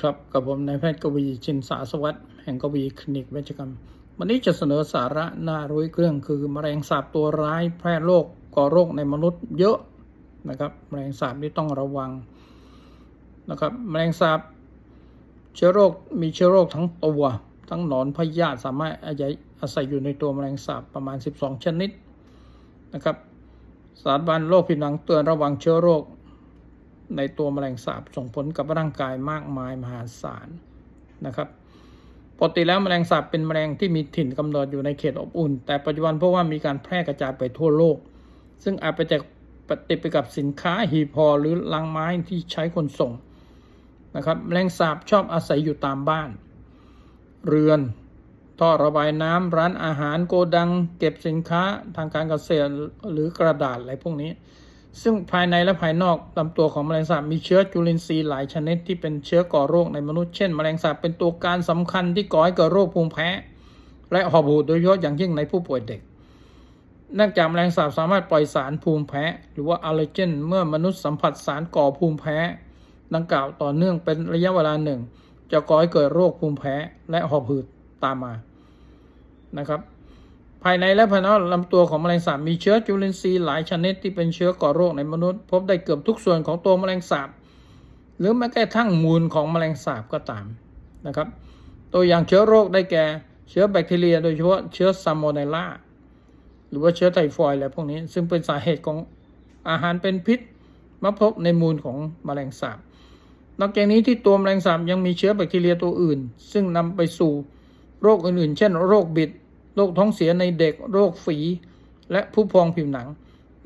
ครับกับผมนายแพทย์กวีชินสาสวัสดิ์แห่งกวีคลินิกเวชกรรม วันนี้จะเสนอสาระน่ารู้อีกเรื่องคือแมลงสาบตัวร้ายแพร่โรคก่อโรคในมนุษย์เยอะนะครับแมลงสาบนี่ต้องระวังนะครับแมลงสาบเชื้อโรคมีเชื้อโรคทั้งตัวทั้งหนอนพยาธิสามารถอาศัยอาศัยอยู่ในตัวแมลงสาบประมาณ 12 ชนิดนะครับสารบัญโรคผิวหนังเตือนระวังเชื้อโรค ในตัวแมลงสาบส่งผลกับร่างกายมากมายมหาศาลนะครับปกติแล้วแมลงสาบเป็นแมลงที่มีถิ่นกำเนิดอยู่ในเขตอบอุ่น แต่ปัจจุบันเพราะว่ามีการแพร่กระจายไปทั่วโลก ซึ่งอาจไปจากปฏิดไปกับสินค้าหีบห่อหรือลังไม้ที่ใช้ขนส่งนะครับแมลงสาบชอบอาศัยอยู่ตามบ้าน เรือนท่อระบายน้ำร้านอาหารโกดัง เก็บสินค้าทางการเกษตรหรือกระดาษอะไรพวกนี้ ซึ่งภายในและภายนอกลำตัวของแมลงสาบมีเชื้อจุลินทรีย์หลายชนิดที่เป็นเชื้อก่อโรคในมนุษย์เช่น แมลงสาบเป็นตัวการสำคัญที่ก่อให้เกิดโรคภูมิแพ้ และหอบหืดโดยเฉพาะอย่างยิ่งในผู้ป่วยเด็กเนื่องจากแมลงสาบสามารถปล่อยสารภูมิแพ้ หรือว่าอัลเลอร์เจน เมื่อมนุษย์สัมผัสสารก่อภูมิแพ้ ดังกล่าวต่อเนื่องเป็นระยะเวลาหนึ่ง จะก่อให้เกิดโรคภูมิแพ้และหอบหืดตามมานะครับ ภายในและภายนอกลำตัวของแมลงสาบมีเชื้อจุลินทรีย์หลายชนิดที่เป็นเชื้อก่อโรคในมนุษย์ พบได้เกือบทุกส่วนของตัวแมลงสาบ หรือแม้กระทั่งมูลของแมลงสาบก็ตามนะครับ ตัวอย่างเชื้อโรคได้แก่เชื้อแบคทีเรีย โดยเฉพาะเชื้อซามโมเนลลาหรือว่าเชื้อไทฟอยด์อะไรพวกนี้ซึ่งเป็นสาเหตุของอาหารเป็นพิษมาพบในมูลของแมลงสาบนอกจากนี้ที่ตัวแมลงสาบยังมีเชื้อแบคทีเรียตัวอื่น ซึ่งนำไปสู่โรคอื่นๆ เช่น โรคบิด โรคท้องเสียในเด็กโรคฝี และผู้พองผิวหนัง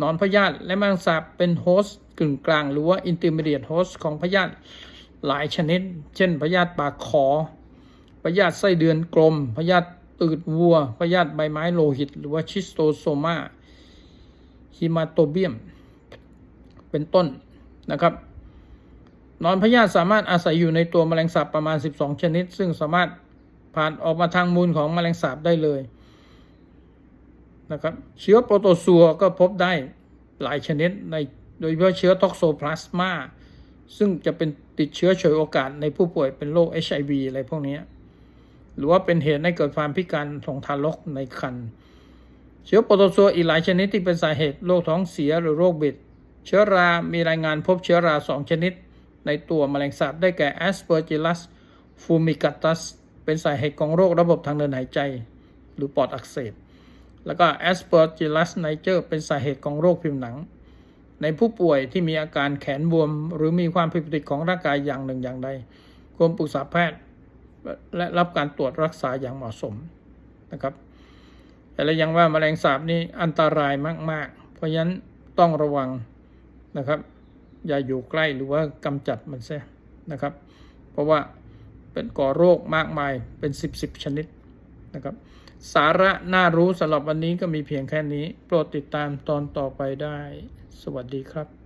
นอนพยาธิและแมลงสาบเป็นโฮสต์กึ่งกลางหรือว่าอินเตอร์มีเดียตโฮสต์ของพยาธิหลายชนิด เช่นพยาธิปากขอพยาธิไส้เดือนกลมพยาธิตืดวัวพยาธิใบไม้โลหิต หรือว่าชิสโตโซมาฮิมาโตเบียม เป็นต้นนะครับนอนพยาธิสามารถอาศัยอยู่ในตัวแมลงสาบประมาณ 12 ชนิด ซึ่งสามารถ ผ่านออกมาทางมูลของแมลงสาบได้เลยนะครับเชื้อโปรโตซัวก็พบได้หลายชนิดในโดยเฉพาะเชื้อท็อกโซพลาสมาซึ่งจะเป็นติดเชื้อฉวยโอกาสในผู้ป่วยเป็นโรค HIV อะไรพวกนี้ หรือว่าเป็นเหตุให้เกิดความพิการของทารกในครรภ์เชื้อโปรโตซัวอีกหลายชนิดที่เป็นสาเหตุโรคท้องเสียหรือโรคบิด เชื้อรา มีรายงานพบเชื้อราสองชนิด ในตัวแมลงสาบได้แก่ Aspergillus fumigatus เป็นสาเหตุของโรคระบบทางเดินหายใจ หรือปอดอักเสบ แล้วก็ Aspergillus niger เป็นสาเหตุของโรคผิวหนัง ในผู้ป่วยที่มีอาการแขนบวม หรือมีความผิดปกติของร่างกายอย่างหนึ่งอย่างใดควรปรึกษาแพทย์ และรับการตรวจรักษาอย่างเหมาะสมนะครับแต่ละยังว่าแมลงสาบนี่อันตรายมาก ๆ เพราะฉะนั้นต้องระวังนะครับ อย่าอยู่ใกล้หรือว่ากำจัดมันเสียนะครับ เพราะว่า เป็นก่อโรคมากมายเป็น 10บสชนิดนะครับ สาระน่ารู้สำหรับวันนี้ก็มีเพียงแค่นี้ โปรดติดตามตอนต่อไปได้ สวัสดีครับ